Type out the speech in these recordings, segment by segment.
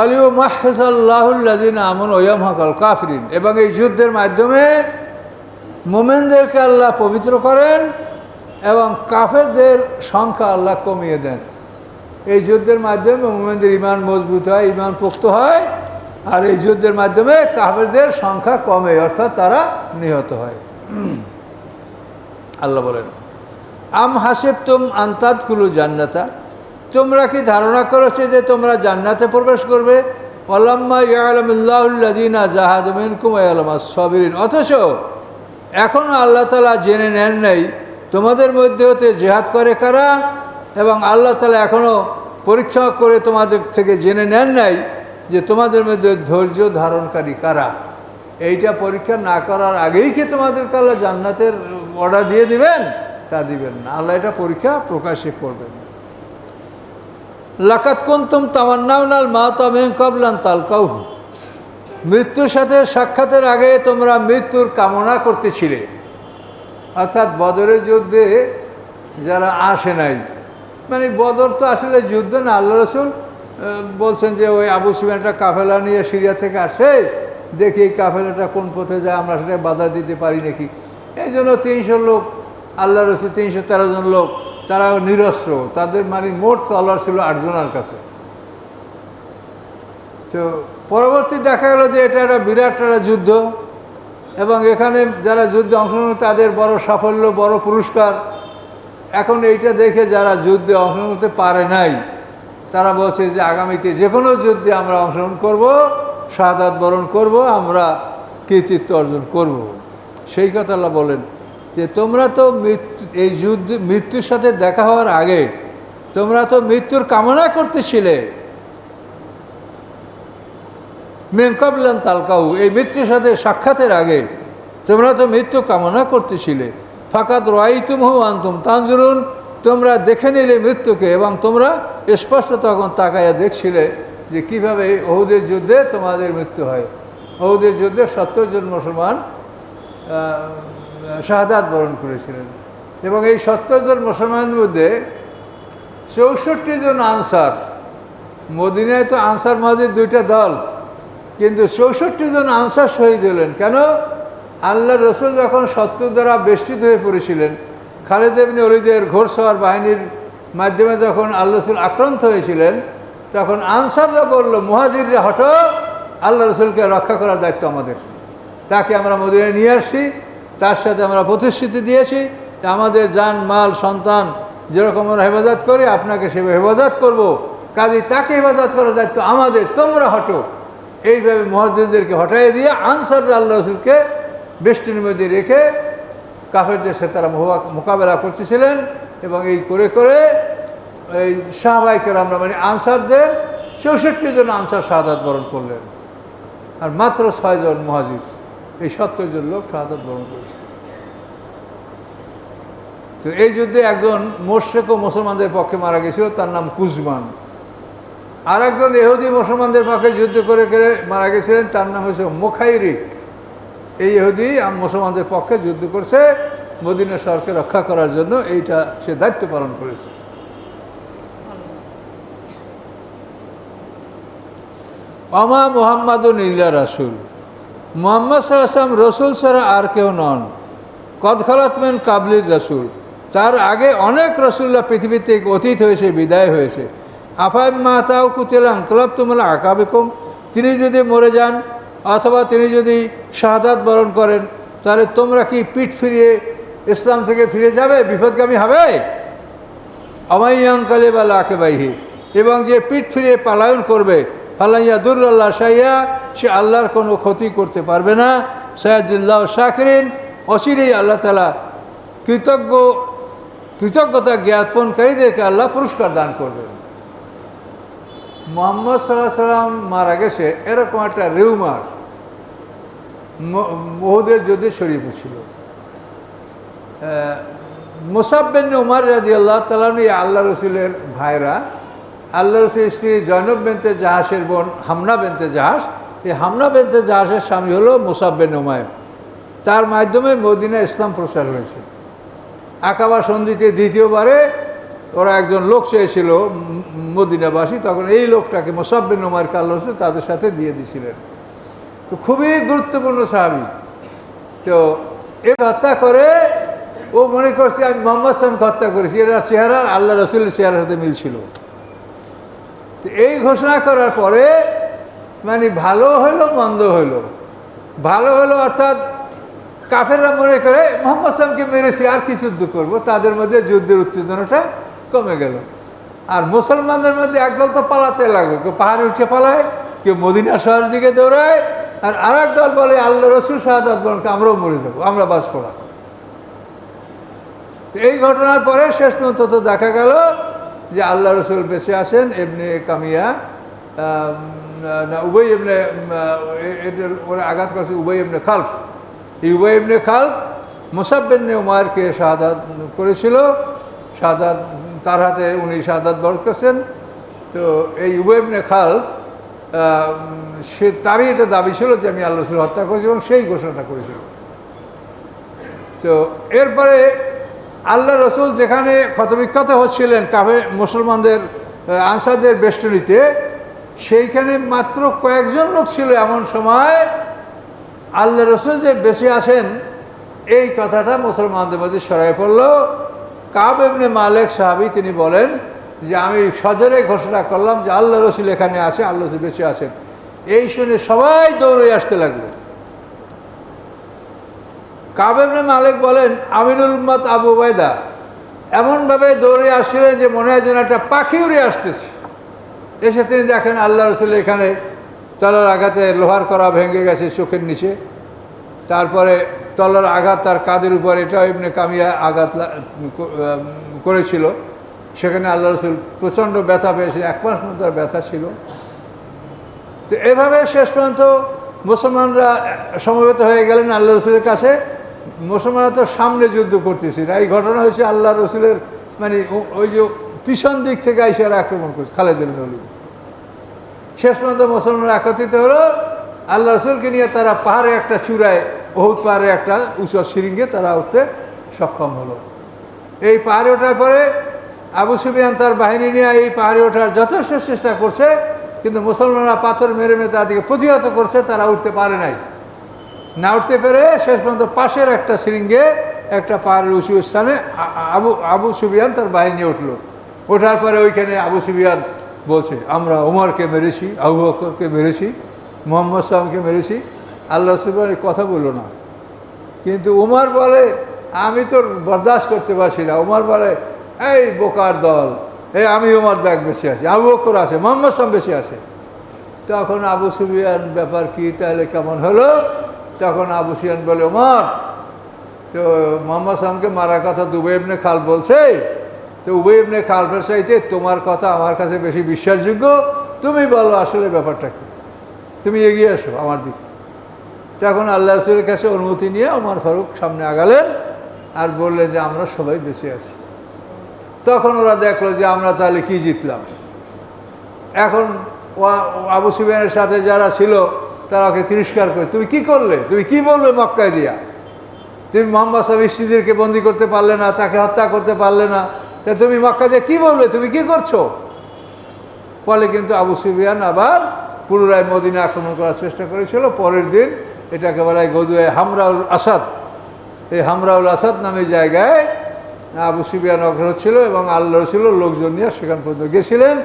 অলিউ মাহসাল্লাহুল্লাদিন আমন ওয়াম হকল কাফরিন। এবং এই যুদ্ধের মাধ্যমে মোমেনদেরকে আল্লাহ পবিত্র করেন এবং কাফেরদের সংখ্যা আল্লাহ কমিয়ে দেন। এই যুদ্ধের মাধ্যমে মোমেনদের ইমান মজবুত হয় ইমান পোক্ত হয়, আর এই যুদ্ধের মাধ্যমে কাফেরদের সংখ্যা কমে, অর্থাৎ তারা নিহত হয়। আল্লাহ বলেন, আম হাসিব তুম আন্তাদ কুলু জান্নাতা? তোমরা কি ধারণা করেছ যে তোমরা জান্নাতে প্রবেশ করবে? অথচ এখনও আল্লাহ তালা জেনে নেন নাই, তোমাদের মধ্যে হতে জেহাদ করে কারা? এবং আল্লাহ তালা এখনও পরীক্ষা করে তোমাদের থেকে জেনে নেন নাই যে তোমাদের মধ্যে ধৈর্য ধারণকারী কারা। এইটা পরীক্ষা না করার আগেই কি তোমাদের আল্লাহ জান্নাতের অর্ডার দিয়ে দিবেন? তা দিবেন না। আল্লাহ এটা পরীক্ষা প্রকাশে করবেন। লাকাত কুন্তুম তামান্নাউনাল কবলান তালকাউহু। মৃত্যুর সাথে সাক্ষাতের আগে তোমরা মৃত্যুর কামনা করতেছিলে। অর্থাৎ বদরের যুদ্ধে যারা আসে নাই মানে বদর তো আসলে যুদ্ধ না, আল্লাহ রসুল বলছেন যে ওই আবু সুফিয়ানটা কাফেলা নিয়ে সিরিয়া থেকে আসে, দেখি এই কাফেলাটা কোন পথে যায়, আমরা সেটা বাধা দিতে পারি নাকি? এই জন্য তিনশো লোক, আল্লাহ রসুল তিনশো তেরো জন লোক তারা নিরস্ত্র। তাদের মানে মোট তলোয়ার ছিল আটজনের কাছে। তো পরবর্তী দেখা গেল যে এটা একটা বিরাট একটা যুদ্ধ এবং এখানে যারা যুদ্ধে অংশগ্রহণ তাদের বড় সাফল্য, বড় পুরস্কার। এখন এইটা দেখে যারা যুদ্ধে অংশগ্রহণ করতে পারে নাই, তারা বলছে যে আগামীতে যে কোনো যুদ্ধে আমরা অংশগ্রহণ করব, শাহাদাত বরণ করব, আমরা কৃতিত্ব অর্জন করব। সেই কথা বলেন। যে তোমরা তো মৃত্যু, এই যুদ্ধ, মৃত্যুর সাথে দেখা হওয়ার আগে তোমরা তো মৃত্যুর কামনা করতেছিলে। মেঙ্কাবলান তালকাউ, এই মৃত্যুর সাথে সাক্ষাতের আগে তোমরা তো মৃত্যু কামনা করতেছিলে। ফাকাত রাইতুম হু আনতুম তানজুরুন, তোমরা দেখে নিলে মৃত্যুকে এবং তোমরা স্পষ্ট তখন তাকাইয়া দেখছিলে যে কীভাবে এই অহুদের যুদ্ধে তোমাদের মৃত্যু হয়। অহুদের যুদ্ধে সত্তর জন মুসলমান শাহাদাত বরণ করেছিলেন। এবং এই সত্তর জন মুসলমানের মধ্যে চৌষট্টি জন আনসার, মদিনায় তো আনসার মহাজির দুইটা দল, কিন্তু চৌষট্টি জন আনসার শহীদ হলেন। কেন? আল্লাহ রসুল যখন শত্রু দ্বারা বেষ্টিত হয়ে পড়েছিলেন, খালেদ অলিদের ঘোরসওয়ার বাহিনীর মাধ্যমে যখন আল্লাহ রসুল আক্রান্ত হয়েছিলেন, তখন আনসাররা বলল, মুহাজিররা হটো আল্লাহ রসুলকে রক্ষা করার দায়িত্ব আমাদের। তাকে আমরা মদিনায় নিয়ে আসছি তার সাথে আমরা প্রতিশ্রুতি দিয়েছি আমাদের যান মাল, সন্তান যেরকম আমরা হেফাজত করি, আপনাকে সে হেফাজত করব। কাজে তাকে হেফাজত করার দায়িত্ব আমাদের, তোমরা হটো। এইভাবে মহাজিদদেরকে হটাই দিয়ে আনসার আল্লাহ রসুলকে বেষ্টির মধ্যে রেখে কাফেরদের সাথে তারা মোকাবেলা করতেছিলেন এবং এই করে করে এই সাহবাইকের আমরা মানে আনসারদের চৌষট্টি জন আনসার শাহাদাত বরণ করলেন। আর মাত্র ছয়জন মহাজির। এই সত্তর জন লোক শাহাদাত বরণ করেছে। তো এই যুদ্ধে একজন মোর্শেক ও মুসলমানদের পক্ষে মারা গেছিল, তার নাম কুজমান। আর একজন এহুদি মুসলমানদের পক্ষে যুদ্ধ করে করে মারা গেছিলেন, তার নাম হচ্ছে মুখাইরিক। এই আম- মুসলমানদের পক্ষে যুদ্ধ করছে মদিনা শহরকে রক্ষা করার জন্য, এইটা সে দায়িত্ব পালন করেছে। অমা মোহাম্মদ ইল্লা রাসুল। মোহাম্মদ সাল্লাম রসুল ছাড়া আর কেউ নন। কদখলাতমেন কাবলির রসুল। তার আগে অনেক রসুল্লাহ পৃথিবীতে অতীত হয়েছে, বিদায় হয়েছে। আফায় মাতাও কুতেলাং ক্লাব তুমলা আকাবেকম। তিনি যদি মরে যান অথবা তিনি যদি শাহাদাত বরণ করেন, তাহলে তোমরা কি পিঠ ফিরিয়ে ইসলাম থেকে ফিরে যাবে? বিপদগামী হবে? অমাইয়াঙ্কালে বা লাকে বাইহি। এবং যে পিঠ ফিরে পালায়ন করবে ফালাইয়া দুর্লাল্লাহ সাইয়া সে আল্লাহর কোনো ক্ষতি করতে পারবে না। সৈয়দুল্লাহ শাকরিন, অচিরেই আল্লাহ তালা কৃতজ্ঞ, কৃতজ্ঞতা জ্ঞাপনকারীদেরকে আল্লাহ পুরস্কার দান করবেন। মোহাম্মদ সাল্লাহ সাল্লাম মারা গেছে, এরকম একটা রিউমার বহুদের যুদ্ধে ছড়িয়ে পড়ছিল মোসাব্বেন উমার রাজি আল্লাহ এই আল্লাহ রসুলের ভাইরা আল্লাহ রসুলের স্ত্রী জৈনব বেনতে জাহাসের বোন হামনা বেনতে জাহাস এই হামনা বেনতে জাহাসের স্বামী হলো মোসাব্বেন উমায়ের তার মাধ্যমে মদিনা ইসলাম প্রচার হয়েছে। আকাবা সন্ধিতে দ্বিতীয়বারে ওরা একজন লোক চেয়েছিল মদিনাবাসী, তখন এই লোকটাকে মোসাব্বিন উমার কাল্লস তাদের সাথে দিয়ে দিয়েছিলেন তো খুবই গুরুত্বপূর্ণ সাহাবি। তো এ হত্যা করে ও মনে করছে, আমি মোহাম্মদ সামকে হত্যা করেছি, এরা চেহারা আল্লাহ রসুলের চেহারার সাথে মিল ছিল। তো এই ঘোষণা করার পরে মানে ভালো হলো, মন্দ হলো। ভালো হলো অর্থাৎ কাফেররা মনে করে, মোহাম্মদ সামকে মেরেছি আর কি যুদ্ধ করব? তাদের মধ্যে যুদ্ধের উত্তেজনাটা কমে গেল। আর মুসলমানদের মধ্যে একদল তো পালাতে লাগল। কেউ পাহাড়ে উঠে পালায়, কেউ মদিনা শহরের দিকে দৌড়ায়, আর আর দল বলে, আল্লাহ রসুল শাহাদ বলকে আমরাও মরে যাব, আমরা বাঁচবো না। এই ঘটনার পরে শেষ পর্যন্ত দেখা গেল যে আল্লাহ রসুল বেঁচে আসেন এমনি কামিয়া না, উবই এমনি ওরা আঘাত করছে উবই এমনি খালফ। এই উবই এমনি খালফ মুসাব্বেন উমারকে শাহাদাত করেছিল। শাহাদাত, তার হাতে উনি শাহাদাত বরণ করছেন। তো এই উবই এমনি খালফ সে তারই এটা দাবি ছিল যে আমি আল্লাহ রসুল হত্যা করেছি এবং সেই ঘোষণাটা করেছিল। তো এরপরে আল্লাহ রসুল যেখানে ক্ষতবিক্ষত হচ্ছিলেন কাফে মুসলমানদের আনসারদের বেষ্টনীতে, সেইখানে মাত্র কয়েকজন লোক ছিল এমন সময় আল্লাহ রসুল যে বেঁচে আসেন, এই কথাটা মুসলমানদের মধ্যে সরাই পড়ল। কাব এমনি মালেক সাহাবি তিনি বলেন যে, আমি সজরে ঘোষণা করলাম যে আল্লাহ রসুল এখানে আছে, আল্লাহ রসুল বেঁচে আছেন। এই শুনে সবাই দৌড়ে আসতে লাগল। কাবেবনে মালিক বলেন, আমিনুল উম্মত আবু বাইদা এমনভাবে দৌড়ে আসছিলেন যে মনে হয় যেন একটা পাখি উড়ে আসতেছে। এসে তিনি দেখেন আল্লাহ রসুল এখানে তলার আঘাতে লোহার করা ভেঙে গেছে চোখের নিচে। তারপরে তলার আঘাত তার কাদের উপর, এটাও এমনি কামিয়া আঘাত করেছিল। সেখানে আল্লাহ রসুল প্রচণ্ড ব্যথা পেয়েছেন, এক মাস মতো ব্যথা ছিল। তো এভাবে শেষ পর্যন্ত মুসলমানরা সমবেত হয়ে গেলেন আল্লাহ রসুলের কাছে। মুসলমানরা তো সামনে যুদ্ধ করতেছে। না এই ঘটনা হয়েছে আল্লাহ রসুলের মানে ওই যে পিছন দিক থেকে আইসারা আক্রমণ করছে খালেদ নলি শেষ পর্যন্ত মুসলমানরা একত্রিত হলো আল্লাহ রসুলকে নিয়ে তারা পাহাড়ে একটা চূড়ায় বহুত পাহাড়ে একটা উঁচু সিরিঙ্গে তারা উঠতে সক্ষম হলো। এই পাহাড়ে ওঠার পরে আবু সুফিয়ান তার বাহিনী নিয়ে এই পাহাড়ে ওঠার যথেষ্ট চেষ্টা করছে, কিন্তু মুসলমানরা পাথর মেরে মেরে তাদেরকে প্রতিহত করছে, তারা উঠতে পারে নাই। না উঠতে পেরে শেষ পর্যন্ত পাশের একটা সিরিঙ্গে একটা পাহাড়ের উঁচু স্থানে আবু আবু সুবিয়ান তার বাহিনী উঠল। ওঠার পরে ওইখানে আবু সুবিয়ান বলছে, আমরা ওমরকে মেরেছি, আবু বকরকে মেরেছি, মোহাম্মদ সালামকে মেরেছি। আল্লাহ সুবিয়ান কথা বলল না। কিন্তু উমার বলে, আমি তো বরদাস্ত করতে পারছি না। উমার বলে, এই বোকার দল, এই আমি উমার দেখ বেশি আছি, আবু বকর আছে, মোহাম্মদ সাম বেশি আছে। তখন আবু সুবিয়ান ব্যাপার কি তাহলে কেমন হলো? তখন আবু সুবিয়ান বলে, ওমর, তো মোহাম্মদ সামকে মারার কথা দুবাই ইবনে খাল বলছে। তো উবই ইবনে খালফের চাইতে তোমার কথা আমার কাছে বেশি বিশ্বাসযোগ্য। তুমি বলো আসলে ব্যাপারটা কি? তুমি এগিয়ে আসো আমার দিকে। তখন আল্লাহ রসুলের কাছে অনুমতি নিয়ে ওমর ফারুক সামনে আগালেন আর বললেন যে, আমরা সবাই বেঁচে আছি। তখন ওরা দেখল যে, আমরা তাহলে কি জিতলাম? এখন আবু সুবিয়ানের সাথে যারা ছিল তারা ওকে তিরস্কার করে, তুমি কি করলে? তুমি কি বলবে মক্কায় দিয়া তুমি মোহাম্মদ সাহেব স্ত্রীদেরকে বন্দি করতে পারলে না, তাকে হত্যা করতে পারলে না, তা তুমি মক্কা যে কী বলবে? তুমি কি করছ? ফলে কিন্তু আবু সুবিয়ান আবার পুনরায় মদিনা আক্রমণ করার চেষ্টা করেছিল। পরের দিন এটাকে বলা গদুয়ে হামরাউল আসাদ, এই হামরাউল আসাদ নামে জায়গায় আবু সুবিয়ান অগ্রহ ছিল এবং আল্লাহ ছিল, লোকজন নিয়ে সেখান পর্যন্ত গেছিলেন।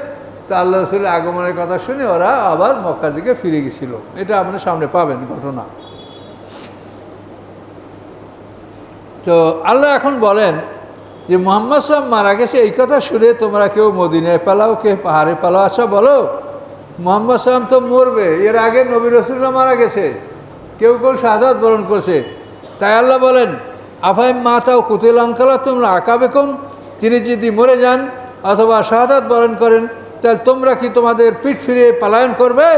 তা আল্লাহ রসুলের আগমনের কথা শুনে ওরা আবার মক্কার দিকে ফিরে গেছিল। এটা আপনি সামনে পাবেন ঘটনা। তো আল্লাহ এখন বলেন যে, মোহাম্মদ সাহেব মারা গেছে, এই কথা শুনে তোমরা কেউ মদিনায় পালাও কে পাহাড়ে পালাও। আচ্ছা বলো, মোহাম্মদ সাহেব তো মরবে, এর আগে নবী রসুল্লাহ মারা গেছে, কেউ কেউ শাহাদাত বরণ করছে। তাই আল্লাহ বলেন আফাই মাতাও কুতিল অঙ্কালা তোমরা আঁকাবে কম তিনি যদি মরে যান অথবা শাহাদাত বরণ করেন তাহলে তোমরা কি তোমাদের পিঠ ফিরিয়ে পালায়ন করবে?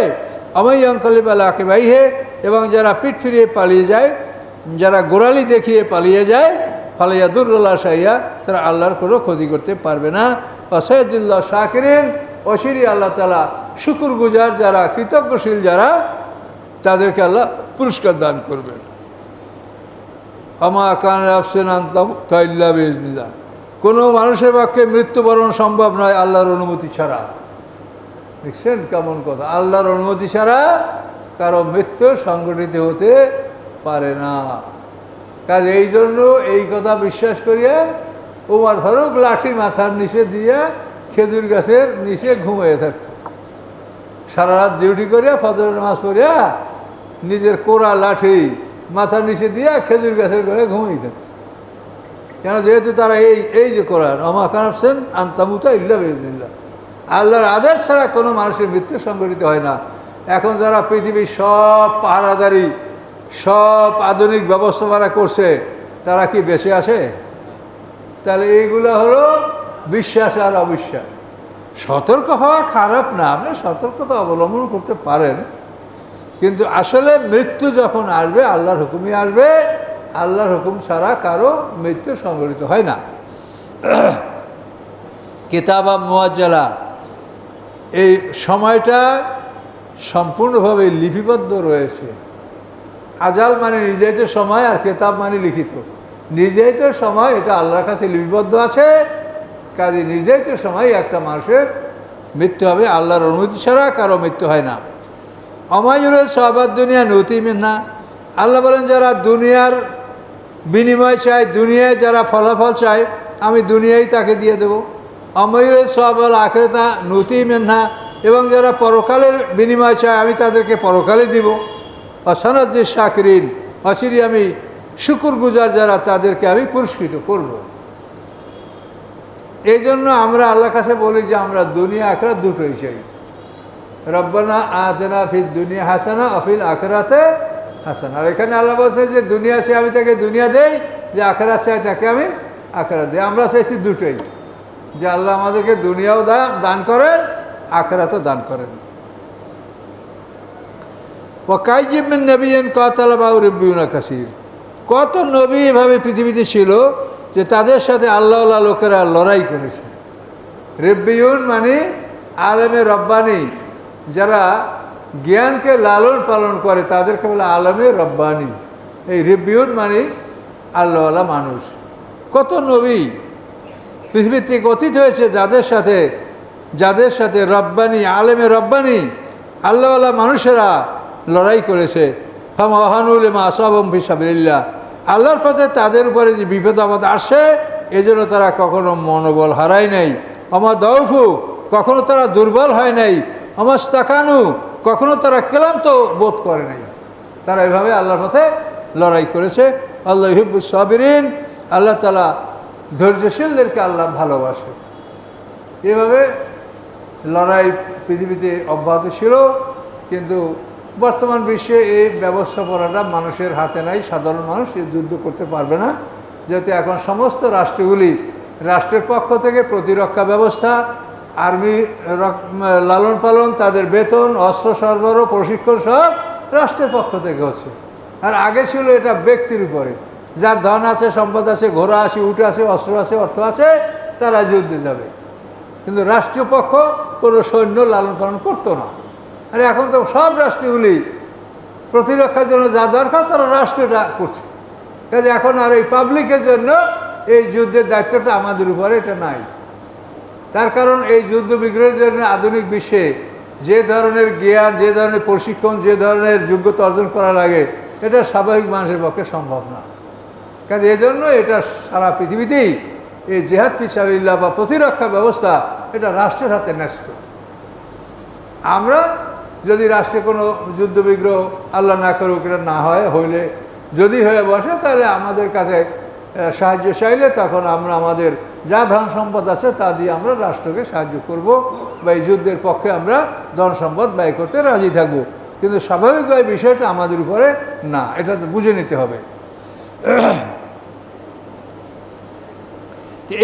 আমি অঙ্কলে বেলা আঁকে ভাই হে এবং যারা পিঠ ফিরিয়ে পালিয়ে যায়, যারা গোড়ালি দেখিয়ে পালিয়ে যায়, ফালাইয়া দুর্রল্লাহ সাইয়া তারা আল্লাহর কোনো ক্ষতি করতে পারবে না। অসৈদুল্লাহ শাকিরিন অশিরি আল্লাহ তালা শুকুর গুজার যারা, কৃতজ্ঞশীল যারা, তাদেরকে আল্লাহ পুরস্কার দান করবেন। আমা কান আফসেন আনতাম তাইল্লা কোনো মানুষের পক্ষে মৃত্যুবরণ সম্ভব নয় আল্লাহর অনুমতি ছাড়া। দেখছেন কেমন কথা? আল্লাহর অনুমতি ছাড়া কারও মৃত্যু সংগঠিত হতে পারে না। কাজ এই জন্য এই কথা বিশ্বাস করিয়া উমার ফারুক লাঠি মাথার নিচে দিয়ে খেজুর গাছের নিচে ঘুমিয়ে থাকত। সারা রাত ডিউটি করিয়া ফজর নামাজ পড়িয়া নিজের কোরা লাঠি মাথার নিচে দিয়া খেজুর গাছের ঘরে ঘুমিয়ে থাকত। কেন? যেহেতু তারা এই এই যে কোরআন, অমা কানাফসেন আন্তামুতা ইল্লা বেদিল্লা আল্লাহর আদেশ ছাড়া কোনো মানুষের মৃত্যু সংগঠিত হয় না। এখন যারা পৃথিবীর সব পাহারাদারি, সব আধুনিক ব্যবস্থাপনা করছে, তারা কি বেঁচে আসে তাহলে এইগুলো হলো বিশ্বাস আর অবিশ্বাস। সতর্ক হওয়া খারাপ না, আপনি সতর্কতা অবলম্বন করতে পারেন। কিন্তু আসলে মৃত্যু যখন আসবে, আল্লাহর হুকুমই আসবে আল্লাহর হুকুম ছাড়া কারও মৃত্যু সংগঠিত হয় না। কিতাবা মোয়াজ্জালা এই সময়টা সম্পূর্ণভাবে লিপিবদ্ধ রয়েছে। আজাল মানে নির্ধারিত সময় আর কেতাব মানে লিখিত। নির্ধারিত সময় এটা আল্লাহর কাছে লিপিবদ্ধ আছে, কাজে নির্ধারিত সময় একটা মানুষের মৃত্যু হবে, আল্লাহর অনুমতি ছাড়া কারও মৃত্যু হয় না। অমায়ুরের সবাদ দুনিয়া নতিমিন না আল্লাহ বলেন, যারা দুনিয়ার বিনিময় চাই, দুনিয়ায় যারা ফলাফল চায়, আমি দুনিয়ায় তাকে দিয়ে দেব। অময়ুরের সবাল আখেরতা নতিমিন না এবং যারা পরকালের বিনিময় চায়, আমি তাদেরকে পরকালে দিব। অসানাজ যে শাকরিন, অচিরি আমি শুকুর গুজার যারা, তাদেরকে আমি পুরস্কৃত করব। এই জন্য আমরা আল্লাহ কাছে বলি যে, আমরা দুনিয়া আখড়া দুটোই চাই। রব্বানা আতেনা ফির দুনিয়া হাসানা, অফিল আখরাতে হাসানা। আর এখানে আল্লাহ বলছে যে, দুনিয়া সে আমি তাকে দুনিয়া দেই, যে আখেরা চাই তাকে আমি আখেরা দিই। আমরা চাইছি দুটোই। যে আল্লাহ আমাদেরকে দুনিয়াও দান করেন, আখেরাতও দান করেন। ও কাইজিমিন নবীন কতালা বাউ রব্বিউনা কাসির। কত নবী এভাবে পৃথিবীতে ছিল যে তাদের সাথে আল্লাহ লোকেরা লড়াই করেছে। রেব্বিউন মানে আলেমে রব্বানি, যারা জ্ঞানকে লালন পালন করে, তাদেরকে বলে আলমে রব্বানি। এই রিবিউন মানে আল্লাহওয়ালা মানুষ। কত নবী পৃথিবীর থেকে অতীত হয়েছে যাদের সাথে যাদের সাথে রব্বানি, আলেমে রব্বানি, আল্লাহওয়ালা মানুষেরা লড়াই করেছে। ফাম আহানুল মা আসাবম ফিসাবিল্লা আল্লাহর পথে তাদের উপরে যে বিপদ আপদ আসে এজন্য তারা কখনো মনোবল হারায় নাই। আমার দৌফু কখনো তারা দুর্বল হয় নাই। আমার স্তাকানু কখনো তারা ক্লান্ত বোধ করে নাই। তারা এভাবে আল্লাহর পথে লড়াই করেছে। আল্লাহ হিব্বু সাবিরিন, আল্লাহ তালা ধৈর্যশীলদেরকে আল্লাহ ভালোবাসে। এভাবে লড়াই পৃথিবীতে অব্যাহত ছিল, কিন্তু বর্তমান বিশ্বে এই ব্যবস্থাপনাটা মানুষের হাতে নাই, সাধারণ মানুষ এই যুদ্ধ করতে পারবে না, যেহেতু এখন সমস্ত রাষ্ট্রগুলি, রাষ্ট্রের পক্ষ থেকে প্রতিরক্ষা ব্যবস্থা আর্মি লালন পালন, তাদের বেতন, অস্ত্র সরবরাহ, প্রশিক্ষণ সব রাষ্ট্রের পক্ষ থেকে হচ্ছে। আর আগে ছিল এটা ব্যক্তির উপরে। যার ধন আছে, সম্পদ আছে, ঘোড়া আছে উঠে আছে, অস্ত্র আছে, অর্থ আছে, তারা যুদ্ধে যাবে। কিন্তু রাষ্ট্রীয় পক্ষ কোনো সৈন্য লালন পালন করতো না। আর এখন তো সব রাষ্ট্রগুলি প্রতিরক্ষার জন্য যা দরকার, তারা রাষ্ট্রটা করছে। কাজে এখন আর এই পাবলিকের জন্য এই যুদ্ধের দায়িত্বটা আমাদের উপরে এটা নাই। তার কারণ এই যুদ্ধ বিগ্রহের জন্য আধুনিক বিশ্বে যে ধরনের জ্ঞান, যে ধরনের প্রশিক্ষণ, যে ধরনের যোগ্যতা অর্জন করা লাগে, এটা স্বাভাবিক মানুষের পক্ষে সম্ভব না। কাজে এজন্য এটা সারা পৃথিবীতেই এই জেহাদ ফিসাবিল্লা বা প্রতিরক্ষা ব্যবস্থা এটা রাষ্ট্রের হাতে ন্যস্ত। আমরা যদি রাষ্ট্রে কোনো যুদ্ধবিগ্রহ আল্লাহ না করুক, এটা না হয়, হইলে যদি হয়ে বসে, তাহলে আমাদের কাছে সাহায্য চাইলে তখন আমরা আমাদের যা ধন সম্পদ আছে তা দিয়ে আমরা রাষ্ট্রকে সাহায্য করব বা এই যুদ্ধের পক্ষে আমরা ধন সম্পদ ব্যয় করতে রাজি থাকব। কিন্তু স্বাভাবিকভাবে বিষয়টা আমাদের উপরে না, এটা তো বুঝে নিতে হবে।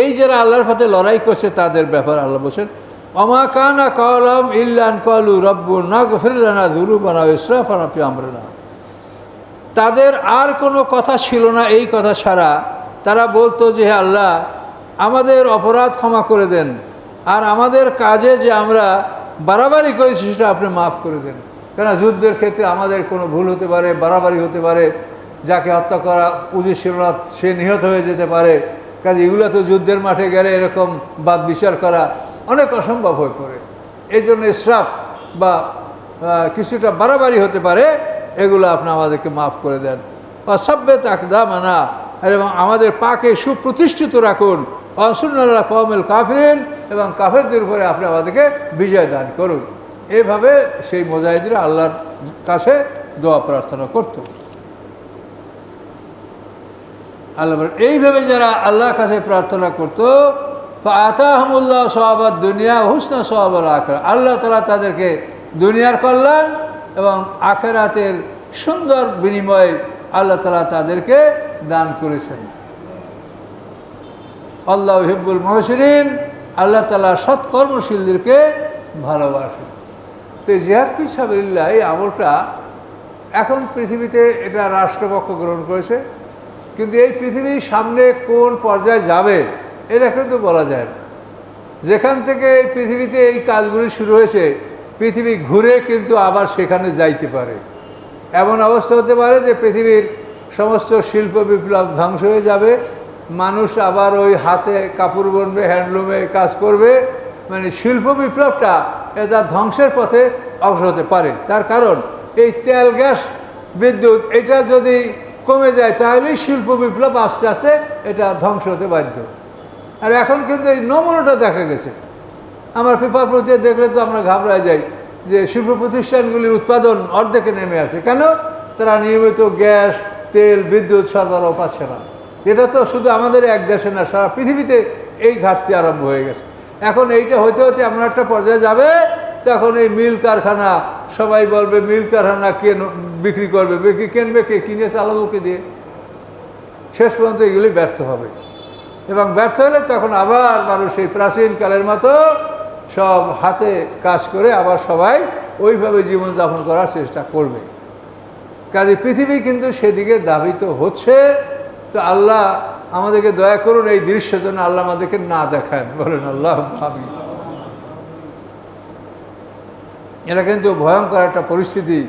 এই যারা আল্লাহর ফাতে লড়াই করছে তাদের ব্যাপার আল্লাহ বলছেন অমা কানা কলম ইল্লান কলু রব্বু না গফিরানা দুলুবানা ইসরাফানা পিয়ামরানা তাদের আর কোনো কথা ছিল না, এই কথা ছাড়া তারা বলতো যে আল্লাহ, আমাদের অপরাধ ক্ষমা করে দেন আর আমাদের কাজে যে আমরা বাড়াবাড়ি করেছি, সেটা আপনি মাফ করে দেন। কেন যুদ্ধের ক্ষেত্রে আমাদের কোনো ভুল হতে পারে, বাড়াবাড়ি হতে পারে, যাকে হত্যা করা উচিত ছিল না সে নিহত হয়ে যেতে পারে। কাজে এগুলো তো যুদ্ধের মাঠে গেলে এরকম বাদ বিচার করা অনেক অসম্ভব হয়ে পড়ে। এই জন্য শ্রাপ বা কিছুটা বাড়াবাড়ি হতে পারে, এগুলো আপনি আমাদেরকে মাফ করে দেন। বা সভ্যে তাকদা মানা এবং আমাদের পাকে সুপ্রতিষ্ঠিত রাখুন। অসুন্নাল্লাহ কমেল কাফরিন এবং কাফেরদের উপরে আপনি আমাদেরকে বিজয় দান করুন। এভাবে সেই মোজাহিদরা আল্লাহর কাছে দোয়া প্রার্থনা করতো। আল্লাহ এইভাবে যারা আল্লাহর কাছে প্রার্থনা করতো আতাহমুল্লাহ সহাবাদ দুনিয়া হুসনা সহাবাল আখের আল্লাহ তালা তাদেরকে দুনিয়ার কল্যাণ এবং আখেরাতের সুন্দর বিনিময় আল্লাহ তালা তাদেরকে দান করেছেন। আল্লাহ হিব্বুল মহসিন আল্লাহ তালা সৎকর্মশীলদেরকে ভালোবাসেন। তো জিহাদ ফি সাবিল্লাহ এই আমলটা এখন পৃথিবীতে এটা রাষ্ট্রপক্ষ গ্রহণ করেছে। কিন্তু এই পৃথিবীর সামনে কোন পর্যায়ে যাবে, এটা কিন্তু বলা যায় না। যেখান থেকে এই পৃথিবীতে এই কাজগুলি শুরু হয়েছে, পৃথিবী ঘুরে কিন্তু আবার সেখানে যাইতে পারে। এমন অবস্থা হতে পারে যে পৃথিবীর সমস্ত শিল্প বিপ্লব ধ্বংস হয়ে যাবে, মানুষ আবার ওই হাতে কাপড় বনবে, হ্যান্ডলুমে কাজ করবে মানে শিল্প বিপ্লবটা এটা ধ্বংসের পথে অগ্রসর হতে পারে। তার কারণ, এই তেল, গ্যাস, বিদ্যুৎ, এটা যদি কমে যায়, তাহলেই শিল্প বিপ্লব আস্তে আস্তে এটা ধ্বংস হতে বাধ্য। আর এখন কিন্তু এই নমুনাটা দেখা গেছে। আমার পেপার প্রতি দেখলে তো আমরা ঘাবড়ায় যাই। যে শিল্প প্রতিষ্ঠানগুলির উৎপাদন অর্ধেকে নেমে আছে কেন? তারা নিয়মিত গ্যাস, তেল, বিদ্যুৎ সরবরাহ পাচ্ছে না। এটা তো শুধু আমাদের এক দেশে না, সারা পৃথিবীতে এই ঘাটতি আরম্ভ হয়ে গেছে। এখন এইটা হইতে হতে এমন একটা পর্যায়ে যাবে, তখন এই মিল কারখানা, সবাই বলবে, মিল কারখানা কেন বিক্রি করবে? বিক্রি কিনবে কে? কিনে চালাবো কে দিয়ে? শেষ পর্যন্ত এগুলি ব্যর্থ হবে। এবং ব্যর্থ হলে তখন আবার মানুষ এই প্রাচীনকালের মতো সব হাতে কাজ করে আবার সবাই ওইভাবে জীবনযাপন করার চেষ্টা করবে। কাজে পৃথিবী কিন্তু সেদিকে দাবিত হচ্ছে। তো আল্লাহ আমাদেরকে দয়া করুন এই দৃশ্য যেন আল্লাহ আমাদেরকে না দেখান। বলেন আল্লাহ ভাবি এটা কিন্তু ভয়ঙ্কর একটা পরিস্থিতি।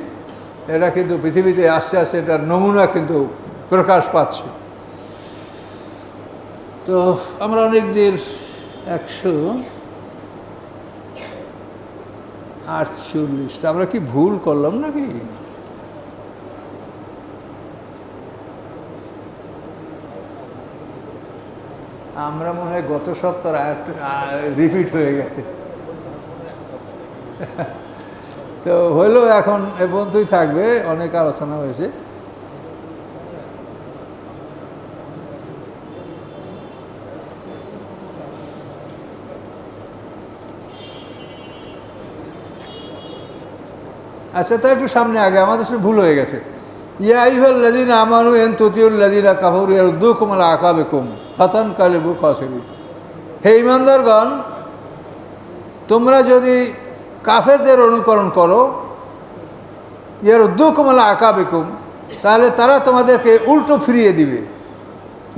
এটা কিন্তু পৃথিবীতে আস্তে আস্তে এটার নমুনা কিন্তু প্রকাশ পাচ্ছে। তো আমরা অনেক দিন একশো আটচল্লিশ। তা আমরা কি ভুল করলাম নাকি? আমরা মনে হয় গত সপ্তাহ রিপিট হয়ে গেছে। তো হইলেও এখন এ পর্যন্তই থাকবে, অনেক আলোচনা হয়েছে। আচ্ছা তা একটু সামনে আগে, আমাদের সাথে ভুল হয়ে গেছে। ইয়া ইহুল এন ততিউল কাফর ইয়ার দুকুমাল আকাবেকুম ফাতান কালিবু খসরি হে ইমানদারগণ তোমরা যদি কাফেরদের অনুকরণ করো ইয়ার দুকুমাল আকাবেকুম, তাহলে তারা তোমাদেরকে উল্টো ফিরিয়ে দিবে।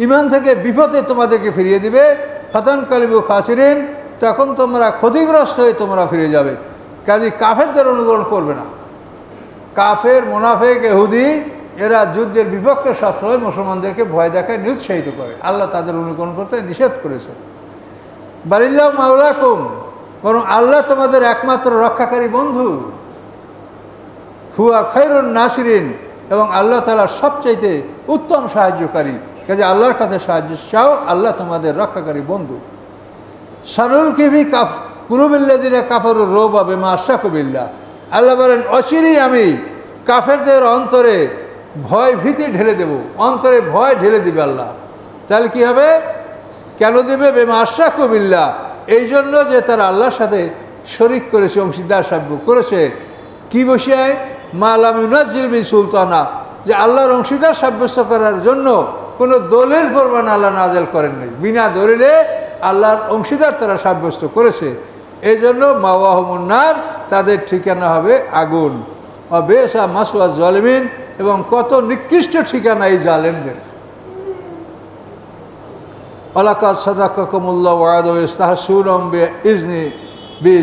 ইমান থেকে বিপদে তোমাদেরকে ফিরিয়ে দিবে। ফাতান কালিবু খাসিরিন, তখন তোমরা ক্ষতিগ্রস্ত হয়ে তোমরা ফিরে যাবে। কাজে কাফেরদের অনুকরণ করবে না। কাফের, মোনাফেক, এহুদি, এরা যুদ্ধের বিপক্ষে সবসময় মুসলমানদেরকে ভয় দেখায়, নিরুৎসাহিত করে। আল্লাহ তাদের অনুকরণ করতে নিষেধ করেছে। বালিল্লাহ মাউলাকুম বরং আল্লাহ তোমাদের একমাত্র রক্ষাকারী বন্ধু। হুয়া খৈরুন নাসিরিন, এবং আল্লাহ তালা সবচাইতে উত্তম সাহায্যকারী। কাজে আল্লাহর কাছে সাহায্য চাও, আল্লাহ তোমাদের রক্ষাকারী বন্ধু। সানুল কিভি কাফ কুরুবিল্লাদিনা কাফার রোব হবে মা আশাকুবিল্লা আল্লাহ বলেন, অচিরেই আমি কাফেরদের অন্তরে ভয় ভীতি ঢেলে দেব, অন্তরে ভয় ঢেলে দিবে আল্লাহ। তাহলে কি হবে? কেন দিবে? বেমা আশাকুবিল্লা এই জন্য যে তারা আল্লাহর সাথে শরিক করেছে, অংশীদার সাব্য করেছে। কি বসিয়ায় মা আলামিনাজিল বিন সুলতানা, যে আল্লাহর অংশীদার সাব্যস্ত করার জন্য কোনো দলিল প্রমাণ আল্লাহ নাজেল করেন নাই বিনা দলিলে আল্লাহর অংশীদার তারা সাব্যস্ত করেছে। এই জন্য মাওয়াহমুন্নার তাদের ঠিকানা হবে আগুন। বেসা মাসুয়া জালেমিন এবং কত নিকৃষ্ট ঠিকানা এই জালেমদের। অলাকাত সাদাকুল্লাহ ওয়াদ ইস্তাহসুনম বে ইজনি বে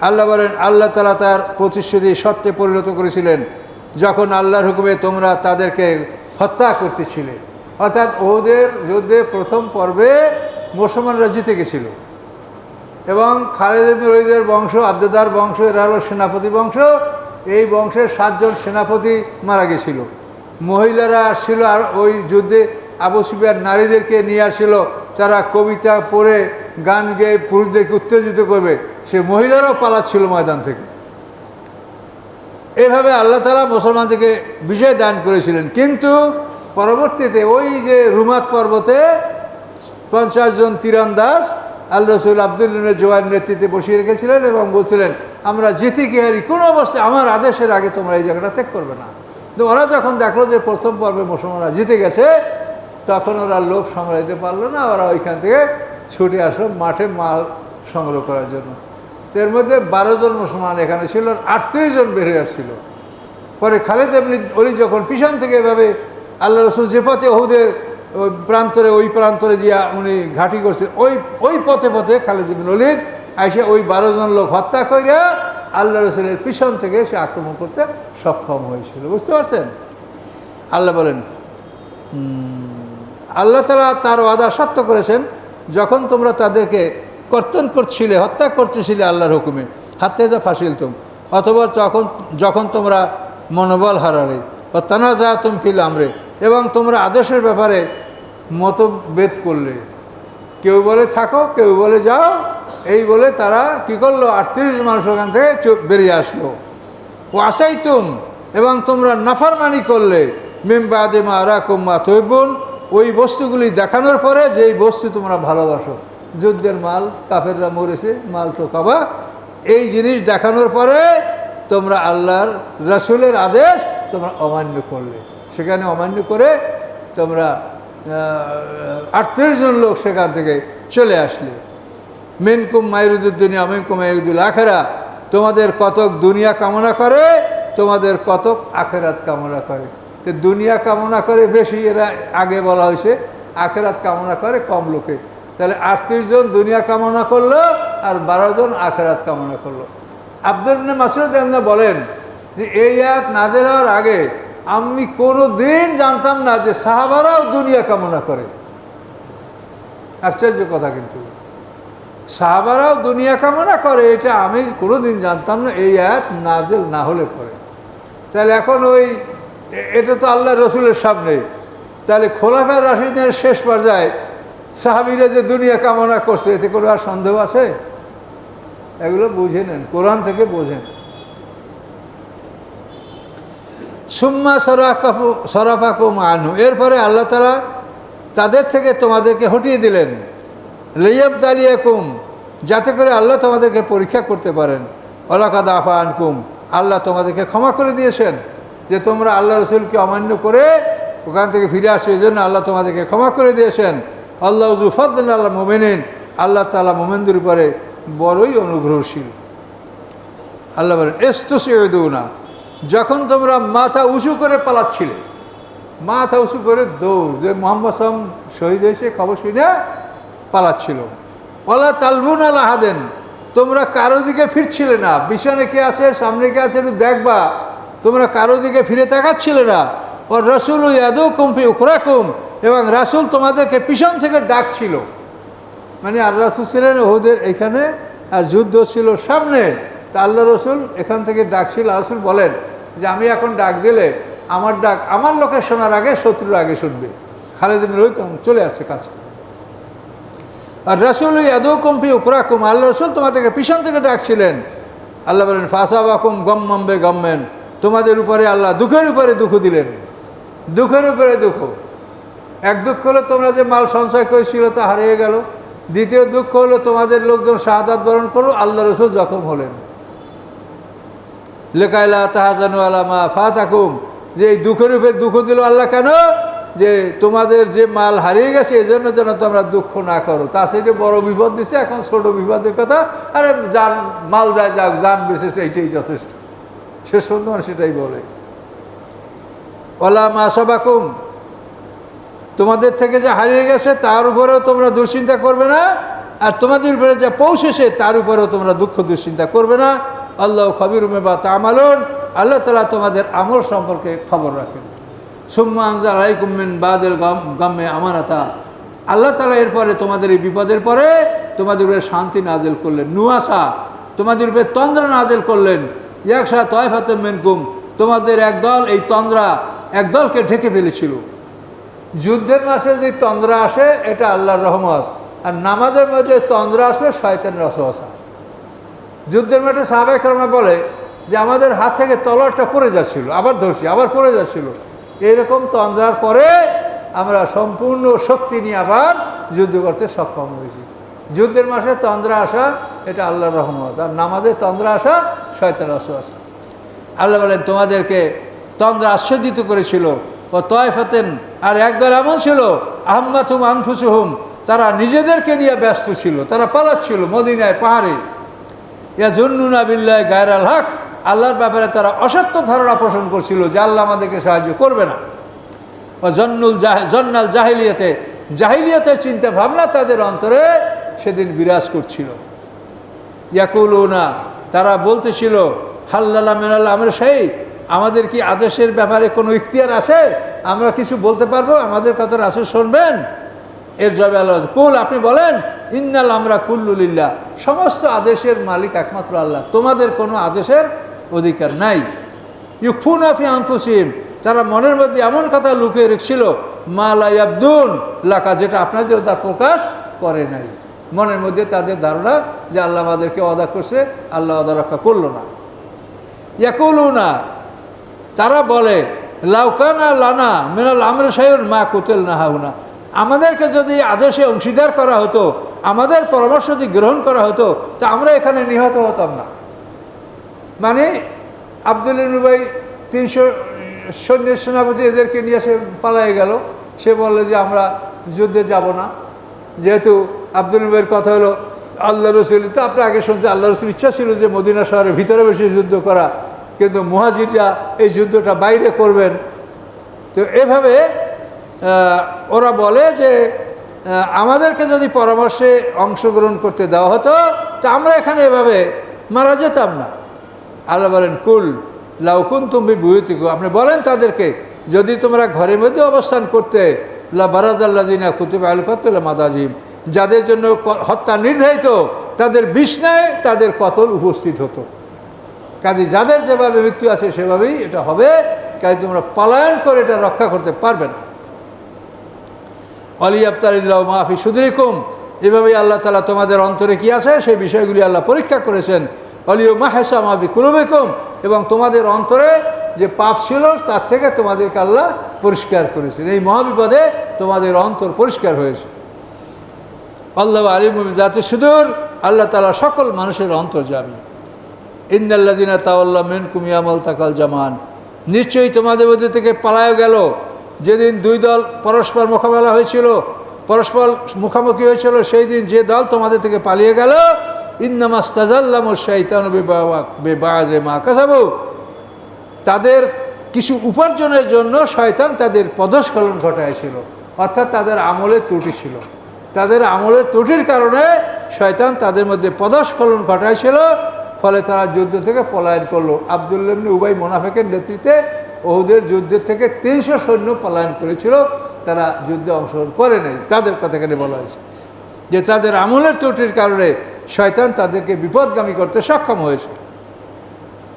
আল্লাহ বলেন, আল্লাহ তালা তার প্রতিশ্রুতি সত্যে পরিণত করেছিলেন, যখন আল্লাহর হুকুমে তোমরা তাদেরকে হত্যা করতেছিলে। অর্থাৎ ওদের যুদ্ধে প্রথম পর্বে মুসলমানরা জিতে গেছিল। এবং খালেদ ওলীদের বংশ আব্দুদার বংশ, এরা হলো সেনাপতি বংশ। এই বংশের সাতজন সেনাপতি মারা গেছিল। মহিলারা আসছিল আর ওই যুদ্ধে আবু সুবিয়ার নারীদেরকে নিয়ে আসছিল। তারা কবিতা পড়ে, গান গেয়ে পুরুষদেরকে উত্তেজিত করবে। সে মহিলারাও পালাচ্ছিল ময়দান থেকে। এভাবে আল্লাহ তালা মুসলমানদেরকে বিজয় দান করেছিলেন। কিন্তু পরবর্তীতে ওই যে রুমাত পর্বতে পঞ্চাশ জন তীরন্দাজ আল্লাহ রসুল আবদুল্লিনের জোয়ার নেতৃত্বে বসিয়ে রেখেছিলেন এবং বলছিলেন, আমরা জিতে হারি কোনো অবস্থায়, আমার আদেশের আগে তোমরা এই জায়গাটা ত্যাগ করবে না। তো ওরা যখন দেখল যে প্রথম পর্বে মুসলমানরা জিতে গেছে, তখন ওরা লোভ সামলাইতে পারল না, ওরা ওইখান থেকে ছুটে আসলো মাঠে মাল সংগ্রহ করার জন্য। এর মধ্যে বারো জন মুসলমান এখানে ছিল আর আটত্রিশ জন বেরিয়ে আসছিল। পরে খালেদ এমনি অলি যখন পিছন থেকে এভাবে আল্লাহ রসুল যে পথে ওহুদের ওই প্রান্তরে ওই প্রান্তরে যে উনি ঘাঁটি করছেন। ওই ওই পথে পথে খালেদ ইবিন অলিদ এসে ওই বারো জন লোক হত্যা কইরা আল্লাহ রসুলের পিছন থেকে সে আক্রমণ করতে সক্ষম হয়েছিল। বুঝতে পারছেন? আল্লাহ বলেন আল্লাহ তালা তার ওয়াদা সত্য করেছেন, যখন তোমরা তাদেরকে কর্তন করছিলে, হত্যা করতেছিলে আল্লাহর হুকুমে, হাতে যা ফাঁসিল তুম, অথবা যখন যখন তোমরা মনোবল হারালে বা তানাজা তুম ফিল আমরে এবং তোমরা আদেশের ব্যাপারে মতভেদ করলে। কেউ বলে, থাকো। কেউ বলে, যাও। এই বলে তারা কি করল? আটত্রিশ মানুষ ওখান থেকে বেরিয়ে আসলো। ও আশাই তুম এবং তোমরা নাফারমানি করলে। মেমবাদে মা আরা কুম্মা ওই বস্তুগুলি দেখানোর পরে যেই বস্তু তোমরা ভালোবাসো, যুদ্ধের মাল, কাফেররা মরেছে, মাল তো খাবা এই জিনিস দেখানোর পরে তোমরা আল্লাহর রাসুলের আদেশ তোমরা অমান্য করলে। সেখানে অমান্য করে তোমরা আটত্রিশ জন লোক সেখান থেকে চলে আসলে। মেনকুম মাইরুদ্দুনিয়া মেনকুম মাইরুদ্দুল আখেরা, তোমাদের কতক দুনিয়া কামনা করে, তোমাদের কতক আখেরাত কামনা করে। তো দুনিয়া কামনা করে বেশি, এরা আগে বলা হয়েছে, আখেরাত কামনা করে কম লোকে। তাহলে আটত্রিশ জন দুনিয়া কামনা করল আর বারো জন আখেরাত কামনা করল। আব্দুল মাসুদ বলেন যে, এই আয়াত নাজের হওয়ার আগে আমি কোনো দিন জানতাম না যে সাহাবারাও দুনিয়া কামনা করে। আশ্চর্য কথা কিন্তু। সাহাবারাও দুনিয়া কামনা করে, এটা আমি কোনোদিন জানতাম না, এই আয়াত নাজেল না হলে পরে। তাহলে এখন ওই, এটা তো আল্লাহ রসুলের সামনে। তাহলে খোলাফা রাশিদের শেষ পর্যায়ে সাহাবিরা যে দুনিয়া কামনা করছে, এতে কোনো আর সন্দেহ আছে? এগুলো বুঝে নেন, কোরআন থেকে বোঝেন। সুম্মা সরাফাকু সরাফাকুম আনহু। এরপরে আল্লাহ তালা তাদের থেকে তোমাদেরকে হটিয়ে দিলেন। লেয়াব তালিয়াকুম যাতে করে আল্লাহ তোমাদেরকে পরীক্ষা করতে পারেন। অলাকাদ আফা আনকুম, আল্লাহ তোমাদেরকে ক্ষমা করে দিয়েছেন যে তোমরা আল্লাহ রসুলকে অমান্য করে ওখান থেকে ফিরে আসো এই জন্য আল্লাহ তোমাদেরকে ক্ষমা করে দিয়েছেন। আল্লাহ আল্লাহ মোমেনিন, আল্লাহ তালা মোমেনদের উপরে বড়ই অনুগ্রহশীল। আল্লাহ বলেন এস্তু না যখন তোমরা মাথা উঁচু করে পালাচ্ছিলে, মাথা উঁচু করে দৌড়, যে মোহাম্মদ সাম শহীদ হয়েছে, খবর শুনে পালাচ্ছিল। ওলা তালবুন আল তোমরা কারও দিকে ফিরছিলে না। বিছানে কে আছে, সামনে কে আছে একটু দেখবা। তোমরা কারও দিকে ফিরে তাকাচ্ছিলে না। ও রসুল ইয়াদু কুমফি উখরাকুম, এবং রাসুল তোমাদেরকে পিছন থেকে ডাকছিল। মানে আর রসুল ছিলেন ওদের এখানে, আর যুদ্ধ ছিল সামনে। তা আল্লাহ রসুল এখান থেকে ডাকছিল রসুল বলেন যে আমি এখন ডাক দিলে আমার ডাক, আমার লোকের শোনার আগে শত্রুর আগে শুনবে। খালেদ ইবনে রোহিত চলে আসছে কাছে। আর রসুল ইয়াদৌ কম্পি উকরাকুম আল্লাহ রসুল তোমাদেরকে পিছন থেকে ডাকছিলেন। আল্লাহ বলেন, ফাঁসাবাকুম গম্মম্বে গম্মেন তোমাদের উপরে আল্লাহ দুঃখের উপরে দুঃখ দিলেন। দুঃখের উপরে দুঃখ। এক দুঃখ হলো তোমরা যে মাল সঞ্চয় করেছিল তা হারিয়ে গেল। দ্বিতীয় দুঃখ হলো তোমাদের লোকজন শাহাদাত বরণ করো আল্লাহ রসুল জখম হলেন। লেখাইলা তাহাজানু আলামা ফাতাকুম। যে এই দুঃখের উপরে দুঃখ দিল আল্লাহ কেন? যে তোমাদের যে মাল হারিয়ে গেছে এই জন্য যেন তোমরা দুঃখ না করো। তার সাথে বড় বিপদ দিছে, এখন ছোট বিপদের কথা। আরে যান, মাল যায় যাক, যান বেঁচেছে এইটাই যথেষ্ট। শেষ পর্যন্ত সেটাই বলে। ওলা মাসাবাকুম তোমাদের থেকে যে হারিয়ে গেছে, তার উপরেও তোমরা দুশ্চিন্তা করবে না। আর তোমাদের উপরে যা পৌঁছেছে তার উপরেও তোমরা দুঃখ দুশ্চিন্তা করবে না। আল্লাহ খবির উমে বা তামালন। আল্লাহ তালা তোমাদের আমল সম্পর্কে খবর রাখেন। সুম্মা বাদের গামে আমানাতা। আল্লাহ তালা এরপরে তোমাদের এই বিপদের পরে তোমাদের উপরে শান্তি নাজেল করলেন নুয়াশা তোমাদের উপরে তন্দ্রা নাজেল করলেন। ইয়াকশা তয়ফাতে মেনকুম। তোমাদের একদল এই তন্দ্রা একদলকে ঢেকে ফেলেছিল। যুদ্ধের মাসে যে তন্দ্রা আসে, এটা আল্লাহর রহমত। আর নামাজের মধ্যে তন্দ্রা আসলে শয়তানের রসবাসা যুদ্ধের মাঠে সাহাবাই করমা বলে যে, আমাদের হাত থেকে তলোয়ারটা পড়ে যাচ্ছিল, আবার ধরছি, আবার পড়ে যাচ্ছিল। এরকম তন্দ্রার পরে আমরা সম্পূর্ণ শক্তি নিয়ে আবার যুদ্ধ করতে সক্ষম হয়েছি। যুদ্ধের মাসে তন্দ্রা আসা, এটা আল্লাহর রহমত। আর নামাজের তন্দ্রা আসা শয়তানের রসবাসা আল্লাহ বলেন, তোমাদেরকে তন্দ্রা আশ্চর্যিত করেছিল। ও তয়ফাতেন, আর একদল এমন ছিল আহম্মাথুম আনফুসুহুম তারা নিজেদেরকে নিয়ে ব্যস্ত ছিল, তারা পালাচ্ছিল মদিনায়, পাহাড়ে। ইয়া জন্নুনা বিল্লায় গায়ের আল হক, আল্লাহর ব্যাপারে তারা অসত্য ধারণা পোষণ করছিল যে আল্লাহ আমাদেরকে সাহায্য করবে না। জন্নুল জন্নাল জাহিলিয়াতে, জাহিলিয়াতের চিন্তা ভাবনা তাদের অন্তরে সেদিন বিরাজ করছিল। ইয়াকুলুনা, তারা বলতেছিল হাল্লাল্লাহ মেনাল্লাহ আমরা সেই আমাদের কি আদেশের ব্যাপারে কোনো ইখতিয়ার আছে? আমরা কিছু বলতে পারব? আমাদের কথার আছে শুনবেন? এর জবাবে আল্লাহ কুল, আপনি বলেন, ইন্নাল আমরা কুল্লুলিল্লাহ সমস্ত আদেশের মালিক একমাত্র আল্লাহ। তোমাদের কোনো আদেশের অধিকার নাই। ইউফুন আফি আন্তসিম তারা মনের মধ্যে এমন কথা লুকিয়ে রেখেছিল মালা আব্দুন লাকা, যেটা আপনাদের তার প্রকাশ করে নাই। মনের মধ্যে তাদের ধারণা যে আল্লাহ আমাদেরকে অদা করছে, আল্লাহ অদা রক্ষা করল না। ইয়াকুলু না তারা বলে লাউকানা লানা মিনাল আমর সাহেব মা কুতেল না হাউনা আমাদেরকে যদি আদেশে অংশীদার করা হতো, আমাদের পরামর্শ যদি গ্রহণ করা হতো, তা আমরা এখানে নিহত হতাম না। মানে আব্দুল রুবাই তিনশো সৈন্যের সেনাপতি এদেরকে নিয়ে সে পালাই গেল। সে বললে যে আমরা যুদ্ধে যাব না। যেহেতু আব্দুল রুবাইয়ের কথা হলো, আল্লাহ রসুল, তো আপনি আগে শুনছেন, আল্লাহ রসুল ইচ্ছা ছিল যে মদিনা শহরের ভিতরে বসে যুদ্ধ করা। কিন্তু মুহাজিররা এই যুদ্ধটা বাইরে করবেন। তো এভাবে ওরা বলে যে আমাদেরকে যদি পরামর্শে অংশগ্রহণ করতে দেওয়া হতো, তা আমরা এখানে এভাবে মারা যেতাম না। আল্লাহ বলেন, কুল লাউকুন তুমি বুয়তিকু আপনি বলেন তাদেরকে, যদি তোমরা ঘরের মধ্যে অবস্থান করতে, লা বারাজাল্লাদিনা কুতুব আল কতল মাদাজিম যাদের জন্য হত্যা নির্ধারিত, তাদের বিষ্ণায় তাদের কতল উপস্থিত হতো। কাজে যাদের যেভাবে মৃত্যু আছে সেভাবেই এটা হবে, কাজে তোমরা পলায়ন করে এটা রক্ষা করতে পারবে না। অলি আফতারিল্লাহ মাহফি সুদরিকুম। এভাবেই আল্লাহ তালা তোমাদের অন্তরে কি আছে? সেই বিষয়গুলি আল্লাহ পরীক্ষা করেছেন। অলিও মাহেসা মাহফি কুরুবেকুম এবং তোমাদের অন্তরে যে পাপ ছিল, তার থেকে তোমাদেরকে আল্লাহ পরিষ্কার করেছেন। এই মহাবিপদে তোমাদের অন্তর পরিষ্কার হয়েছে। আল্লাহ আলিম জাতি সুদূর, আল্লাহ তালা সকল মানুষের অন্তর যাবে ইন্দাল্লাদিনা তাওয়াল্লা মেন কুমিয়ামল তাকাল জামান। নিশ্চয়ই তোমাদের মধ্যে থেকে পালায় গেল। যেদিন দুই দল পরস্পর মোকাবেলা হয়েছিল, পরস্পর মুখামুখি হয়েছিল, সেই দিন যে দল তোমাদের থেকে পালিয়ে গেল ইন্নামাস তাজাল্লাম কাসাবু। তাদের কিছু উপার্জনের জন্য শয়তান তাদের পদস্খলন ঘটাইছিল, অর্থাৎ তাদের আমলের ত্রুটি ছিল। তাদের আমলের ত্রুটির কারণে শয়তান তাদের মধ্যে পদস্খলন ঘটাইছিল, ফলে তারা যুদ্ধ থেকে পলায়ন করল। আবদুল্লাবনি উবাই মোনাফেকের নেতৃত্বে ওহুদের যুদ্ধের থেকে তিনশো সৈন্য পলায়ন করেছিল, তারা যুদ্ধে অংশগ্রহণ করে নাই। তাদের কথা এখানে বলা হয়েছে। যে তাদের আমলের ত্রুটির কারণে শয়তান তাদেরকে বিপদগামী করতে সক্ষম হয়েছে।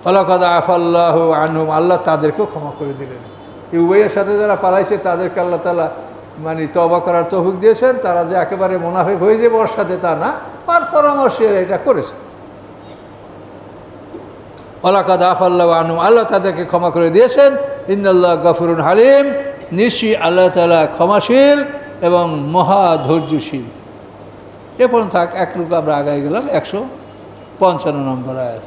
ফলাকাদা আফাল্লাহ আনুম আল্লাহ তাদেরকেও ক্ষমা করে দিলেন। এই উভয়ের সাথে যারা পালাইছে, তাদেরকে আল্লাহ তালা মানে তবা করার তৌফিক দিয়েছেন। তারা যে একেবারে মোনাফেক হয়ে যাবে ওর সাথে তা না, আর পরামর্শে এটা করেছে। ওলাকাদ আফাল্লাহ আনু আল্লাহ তাদেরকে ক্ষমা করে দিয়েছেন। ইন্দাল্লাহ গফরুন হালিম, নিশ্চয়ই আল্লাহ তালা ক্ষমাশীল এবং মহা ধৈর্যশীল এ পর্যন্ত থাক, এক রূপ আমরা আগায় গেলাম, একশো পঞ্চান্ন নম্বর আয়াত।